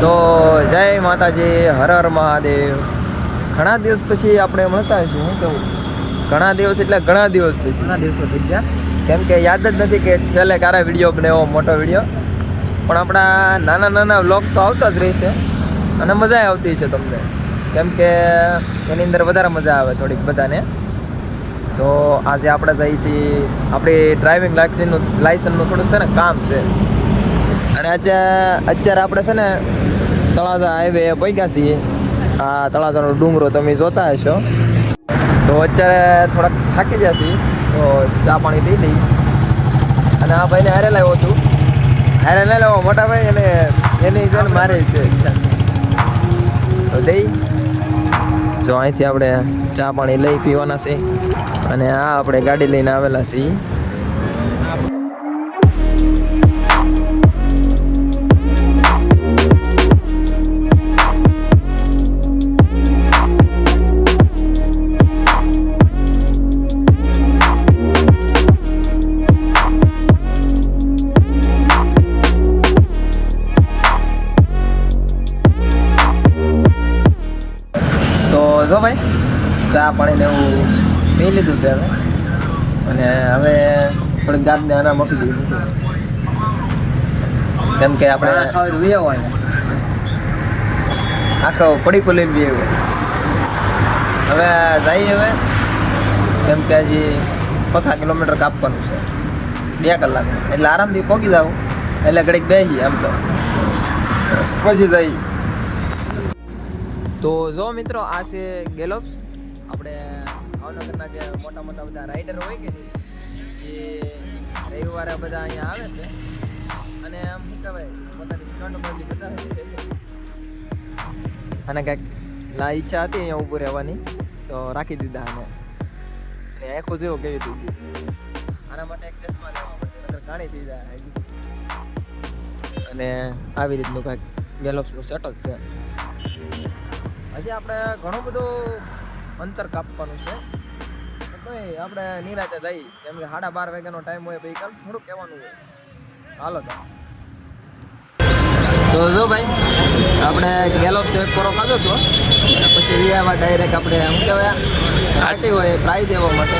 તો જય માતાજી હર હર મહાદેવ. ઘણા દિવસ પછી આપણે મળતા છીએ હું કહું ઘણા દિવસ એટલે ઘણા દિવસ પછી. ઘણા દિવસો થઈ ગયા. કેમ કે યાદ જ નથી કે છેલ્લે ક્યારે વીડિયો બનાવ્યો મોટો વીડિયો પણ આપણા નાના નાના વ્લોગ તો આવતા જ રહેશે. અને મજા આવતી છે તમને. કેમ કે એની અંદર વધારે મજા આવે થોડીક બધાને. તો આજે આપણે જઈએ છીએ આપણી ડ્રાઇવિંગ લાઇસન્સનું લાઇસન્સનું થોડુંક છે ને કામ છે. અને અત્યારે અત્યારે આપણે છે ને તળાજા હાઈવે પહોંચ્યા છીએ. આ તળાજાનો ડુંગરો તમે જોતા હશો. તો અત્યારે થોડાક થાકી ગયા છીએ, તો ચા પાણી પી લઈ. અને આ ભાઈને હારે લાવ્યો છું. હારે લઈ લાવો, મોટા ભાઈ અને એની છે મારે છે. તો દઈ. જો અહીંથી આપણે ચા પાણી લઈ પીવાના છે અને આ આપણે ગાડી લઈને આવેલા છીએ. ચા પાણી ને એવું પી લીધું છે હવે. અને હવે થોડીક ગાદને આના મૂકી દીધું કેમ કે આપણે વે હોય આખો પડીકો લઈને બી હવે જઈએ હવે. કેમ કે હજી પચાસ કિલોમીટર કાપવાનું છે. બે કલાક. એટલે આરામથી પહોંચી જાવ એટલે ઘડીક બેસી આમ તો. પછી જઈ તો જો મિત્રો આ છે ગેલોપ્સ. આપણે ભાવનગરના જે મોટા મોટા બધા રાઇડર હોય કે નહીં, એ રવિવારે બધા અહીંયા આવે છે. અને આમ શું કહેવાય, પોતાની સ્ટન્ટ બાજી બતાવે અને કંઈક લા ઈચ્છા હતી અહીંયા ઊભું રહેવાની, તો રાખી દીધા અમે અને આખો જેવો કેવી ગઈ આના માટે એક ચશ્મા લેવા માટે નકર દીધા અને આવી રીતનું કાંઈક ગેલોપ્સનું સેટઅપ છે. હજી આપણે ઘણું બધું અંતર કાપવાનું છે. તો આપણે નિરાતે થઈ કેમ કે સાડા બાર વાગ્યાનો ટાઈમ હોય ભાઈ, કાલ થોડુંક કહેવાનું હોય. હાલો તો. તો જો ભાઈ, આપણે ગેલોપ છે પૂરો ખાધો છો પછી વિયામાં ડાયરેક્ટ આપણે, શું કહેવાય આટી હોય ટ્રાય દેવા માટે.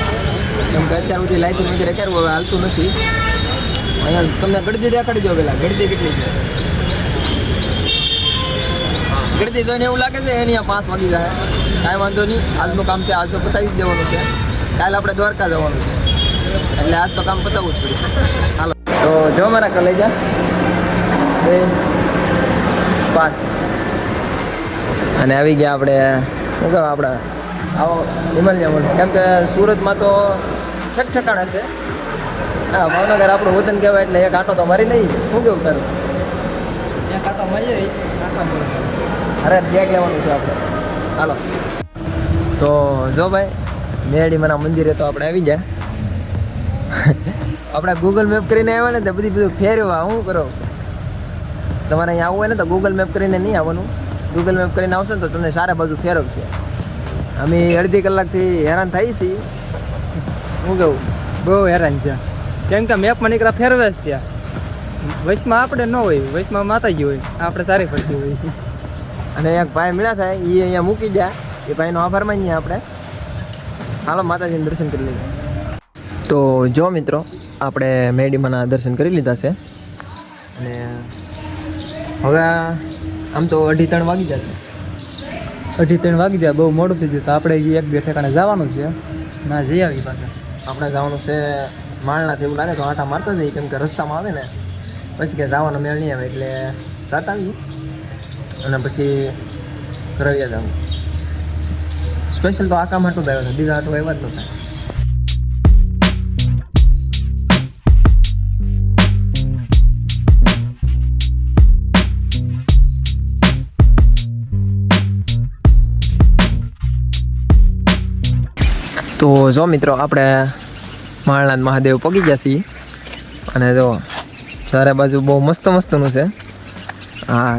કેમ કે અત્યાર સુધી લાઇસન્સ વગેરે કરવું હવે હાલતું નથી. અહીંયા તમને ગળદી દેખાડી દો પેલા. ગળદી કેટલી છે? ગળદી જોઈને એવું લાગે છે, એની પાંચ વાગી જાય. કાંઈ વાંધો નહીં. આજનું કામ છે આજ તો પતાવી જ દેવાનું છે. કાલે આપણે દ્વારકા જવાનું છે. એટલે આજ તો કામ પતાવવું જ પડશે. હાલો. તો જો મારા કલેજા. બે પાંચ. અને આવી ગયા આપણે શું કહેવાય આપણે આવો હિમાલય મોલ. કેમ કે સુરતમાં તો ઠક ઠકાણ છે. હા ભાવનગર આપણું વતન કહેવાય એટલે એક આટો તો મારી નહીં શું કેવું તારું? અરે બેગ લેવાનું છે આપણે. હાલો. તો જો ભાઈ મેરડી મંદિરે તો આપણે આવી જાય આપણે ગૂગલ મેપ કરીને આવ્યા ને તો બધી બધું ફેરવા શું કરો? તમારે અહીંયા આવવું હોય ને તો ગૂગલ મેપ કરીને નહીં આવવાનું. ગૂગલ મેપ કરીને આવશો ને તો તમને સારા બાજુ ફેરવશે. અમે અડધી કલાકથી હેરાન થઈ છીએ. શું કહું? બહુ હેરાન છે. કેમ કે મેપમાં નીકળ્યા ફેરવે છે. વૈશમાં આપણે ન હોય. વૈશમાં માતાજી હોય. આપણે સારી પડતી હોય. અને એક ભાઈ મળ્યા થાય એ અહીંયા મૂકી જાય એ ભાઈનો આભાર માનીએ આપણે. હાલો, માતાજીને દર્શન કરી લઈએ. તો જો મિત્રો, આપણે મેડીમાના દર્શન કરી લીધા છે. અને હવે આમ તો અઢી ત્રણ વાગી જશે અઢી ત્રણ વાગી જાય બહુ મોડું થઈ ગયું. તો આપણે એક બે ઠેકાણે જવાનું છે. ના, જઈ આવી પાછા. આપણે જવાનું છે માળનાથી એવું લાગે તો આંટા મારતા જઈએ, કેમ કે રસ્તામાં આવે ને. પછી કે જવાનો મેળ નહીં આવે, એટલે જતા આવીએ. અને પછી રવિયા જવું સ્પેશિયલ તો આ કામ હાટું જ બીજા હાટું આવ્યા જ નહોતા. તો જો મિત્રો, આપણે માળનાથ મહાદેવ પગી ગયા છીએ. અને જો ચારે બાજુ બહુ મસ્ત મસ્તનું છે. હા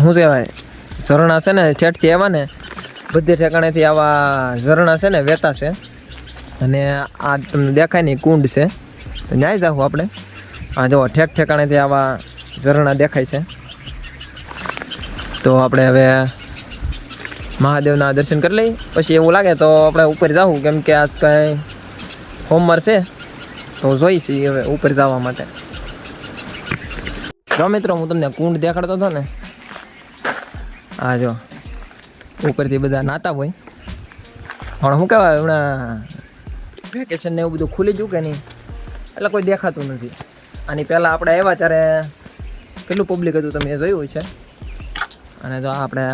શું કહેવાય? ઝરણા છે ને, ઠેઠથી આવ્યા ને, બધી ઠેકાણેથી આવા ઝરણા છે ને, વહેતા છે. અને આ તમને દેખાય ને કુંડ છે. તો ન્યાય જાઉં આપણે. આ જો, ઠેક ઠેકાણેથી આવા ઝરણા દેખાય છે. તો આપણે હવે મહાદેવના દર્શન કરી લઈએ. પછી એવું લાગે તો આપણે ઉપર જાવું કેમ કે આજ કાંઈ હોમવર્ક છે. તો જોઈશી હવે, ઉપર જવા માટે. જો મિત્રો, હું તમને કુંડ દેખાડતો હતો ને હા જો, ઉપરથી બધા નાતા હોય. પણ શું કહેવાય, હમણાં વેકેશન ને એવું બધું ખુલી ગયું કે નહીં, એટલે કોઈ દેખાતું નથી. આની પહેલાં આપણે આવ્યા ત્યારે કેટલું પબ્લિક હતું તમે જોયું છે અને જો આપણે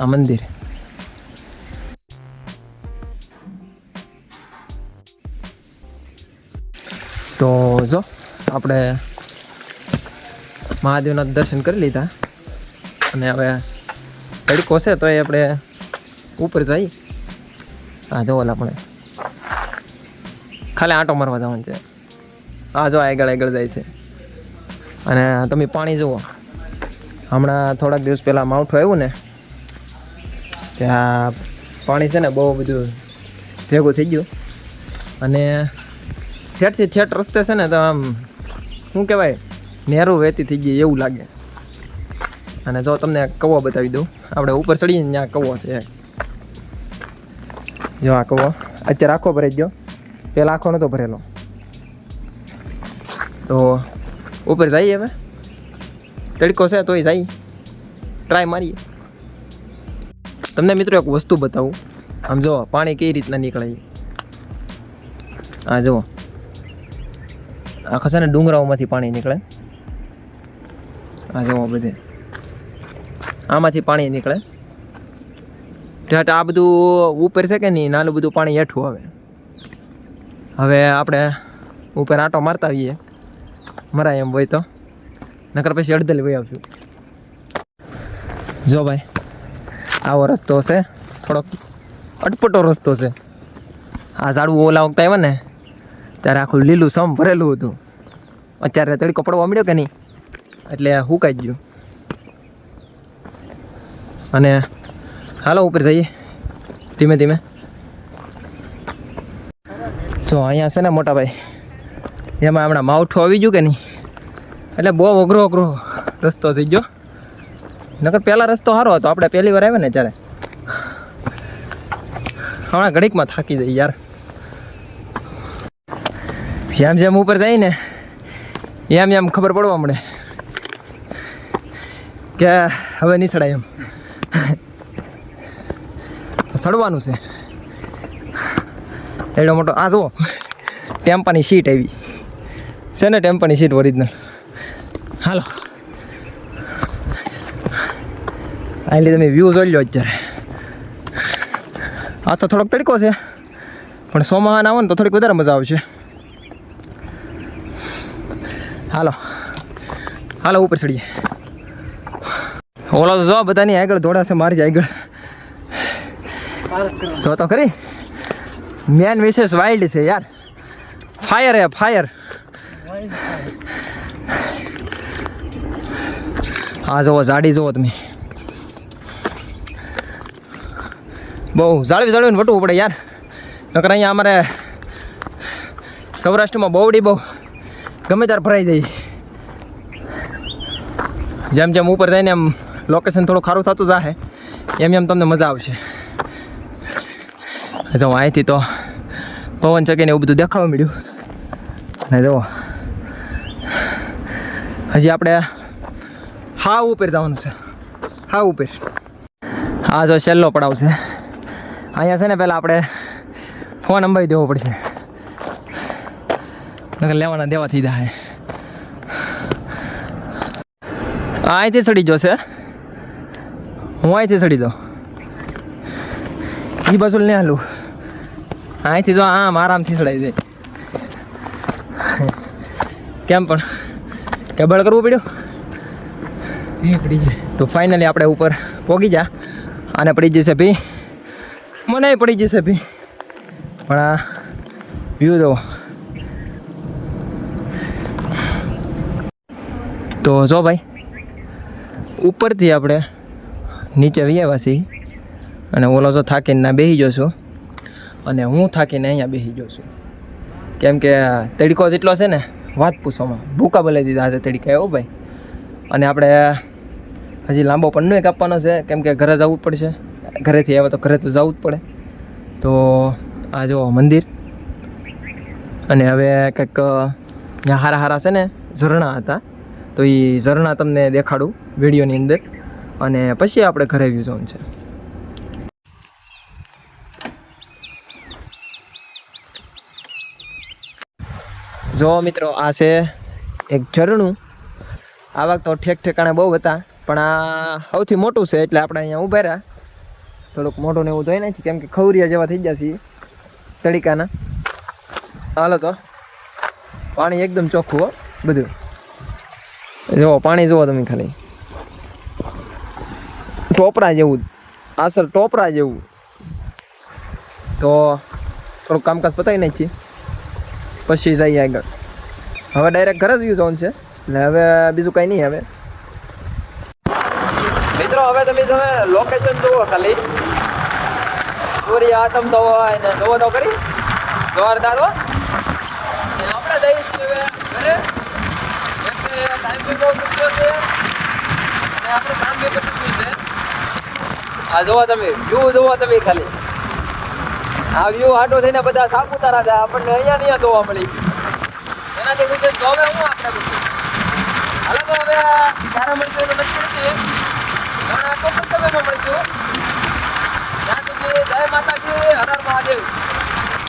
આ મંદિર. તો જો, આપણે મહાદેવના દર્શન કરી લીધા. અને હવે તડકો છે તો એ આપણે ઉપર જઈ હા જો આપણે ખાલી આંટો મારવા જવાનું છે. હા જો આગળ આગળ જાય છે. અને તમે પાણી જુઓ. હમણાં થોડાક દિવસ પહેલાં માવઠું આવ્યું ને, ત્યાં પાણી છે ને બહુ બધું ભેગું થઈ ગયું. અને ઠેઠથી ઠેઠ રસ્તે છે ને તો આમ, શું કહેવાય, નેરું વહેતી થઈ ગઈ એવું લાગે. અને જો તમને કવો બતાવી દઉં. આપણે ઉપર ચડીને ત્યાં કવો છે જો આ કવો. અત્યારે આખો ભરાઈ ગયો. પહેલાં આખો નહોતો ભરેલો. તો ઉપર જઈએ હવે. તડકો છે તોય જઈ ટ્રાય મારીએ. તમને મિત્રો એક વસ્તુ બતાવું. આમ જો પાણી કઈ રીતના નીકળે. આ જુઓ આખા છે ને ડુંગરાઓમાંથી પાણી નીકળે. આ જુઓ બધે. આમાંથી પાણી નીકળે. ઠેઠ આ બધું ઉપર છે કે નહીં? નાનું બધું પાણી હેઠું આવે. હવે આપણે ઉપર આંટો મારતા આવીએ. મરાય એમ હોય તો. નકર પછી અડધલી વહી આવશું. જો ભાઈ, આવો રસ્તો છે. થોડોક અટપટો રસ્તો છે. આ ઝાડવું ઓલા વખતે આવ્યો ને, ત્યારે આખું લીલું સમ ભરેલું હતું. અત્યારે તડકો પડવા મળ્યો કે નહીં? એટલે હુકાઈ ગયું અને હાલો ઉપર જઈએ. ધીમે ધીમે. સો અહીંયા છે ને મોટા ભાઈ એમાં હમણાં માવઠું આવી ગયું કે નહીં? એટલે બહુ અઘરો અઘરો રસ્તો થઈ ગયો. નકર પહેલાં રસ્તો સારો હતો. આપણે પહેલી વાર આવ્યા ને ત્યારે. હમણાં ઘડીકમાં થાકી જઈએ યાર. જેમ જેમ ઉપર જાય ને, એમ એમ ખબર પડવા મળે. કે હવે નહીં એમ. સડવાનું છે. એડો મોટો, આ જુઓ. ટેમ્પાની સીટ આવી. છે ને ટેમ્પાની સીટ ઓરિજિનલ હાલો. આટલી તમે વ્યૂ જોઈ લો અત્યારે. આ તો થોડોક તડકો છે, પણ સોમાહાન આવો ને તો થોડીક વધારે મજા આવશે. હાલો. હાલો, ઉપર ચડીએ. ઓલો તો જો બધાની આગળ દોડાશે મારી આગળ. જો તો ખરી. મેન વિશેષ વાઇલ્ડ છે યાર. ફાયર હે ફાયર હા જુઓ, જાડી જુઓ તમે. બહુ જાળવી જાળવીને વટવું પડે યાર. નકર અહીંયા અમારે સૌરાષ્ટ્રમાં બહુડી બહુ ગમે ત્યારે ભરાઈ જાય. જેમ જેમ ઉપર જઈને એમ લોકેશન થોડું ખારું થતું જાહે, એમ એમ તમને મજા આવશે. જો અહીંથી તો પવન ચકીને એવું બધું દેખાવા મળ્યું. અને જુઓ હજી આપણે હા ઉપર જવાનું છે. હા ઉપર. હા જો છેલ્લો પડાવ છે. અહીંયા છે ને પહેલાં આપણે ફોન અંબાઈ દેવો પડશે. લેવાના દેવા થઈ જાય અહીંથી ચડી જશે હું અહીંથી ચડી દઉં એ બાજુ ને હાલું. અહીંથી તો આમ આરામથી થીસડાઈ જાય કેમ પણ? કેબળ કરવું પડ્યું? પડી જાય તો ફાઇનલી આપણે ઉપર પહોંચી જા. અને પડી જશે ભી. મને પડી જશે ભી. પણ આ વ્યૂ જુઓ તો જો ભાઈ ઉપરથી આપણે નીચે વ્યવાસી અને ઓલો જો થાકીને ના બેસી જશો. અને હું થાકીને અહીંયા બેસી જાઉં છું. કેમ કે તડકો જેટલો છે ને, વાત પૂછોમાં ભૂકા બોલાવી દીધા છે તડકા એવો ભાઈ. અને આપણે હજી લાંબો પન્નો એક આપવાનો છે, કેમ કે ઘરે જવું જ પડશે. ઘરેથી આવે તો ઘરે તો જવું જ પડે. તો આ જો મંદિર. અને હવે કંઈક ત્યાં હારા હારા છે ને, ઝરણા હતા. તો એ ઝરણા તમને દેખાડું વિડીયોની અંદર. અને પછી આપણે ઘરે વ્યૂ જવાનું છે. જો મિત્રો, આ છે એક ઝરણું. આવા તો ઠેક ઠેકાણે બહુ હતા, પણ આ સૌથી મોટું છે એટલે આપણે અહીંયા ઊભા રહ્યા. થોડુંક મોટું ને એવું જોઈ નાખી, કેમ કે ખવરિયા જેવા થઈ જશે તડીકાના. હાલો તો, પાણી એકદમ ચોખ્ખું હો, બધું. જુઓ પાણી જુઓ તમે ખાલી. ટોપરા જેવું આસર ટોપરા જેવું. તો થોડુંક કામકાજ પતાવી નાખીએ. પછી જઈએ આગળ. હવે ડાયરેક્ટ ઘરે જ વ્યૂ ઝોન છે. એટલે હવે બીજું કંઈ નહીં હવે. મિત્રો, હવે તમે તમે લોકેશન જુઓ ખાલી. પૂરી આતમ તો હોય ને જોવો તો કરી જોરદાર હો. આપણે જઈશું હવે ઘરે. ટાઈમ બી બહુ ચૂક્યો છે. અને આપણું કામ બી બધું છે. આ જોવો તમે વ્યૂ જોવો તમે ખાલી. આ વ્યૂ આટો થઈને બધા સાપુતારા હતા આપણને અહીંયા નહીં જોવા મળી. એનાથી વિશેષ તો હવે હું આપણે હાલો તો હવે ક્યારે મળશું એનું નક્કી નથી. પણ ચોક્કસ સમયમાં મળશું. ત્યાં સુધી જય માતાજી હર મહાદેવ.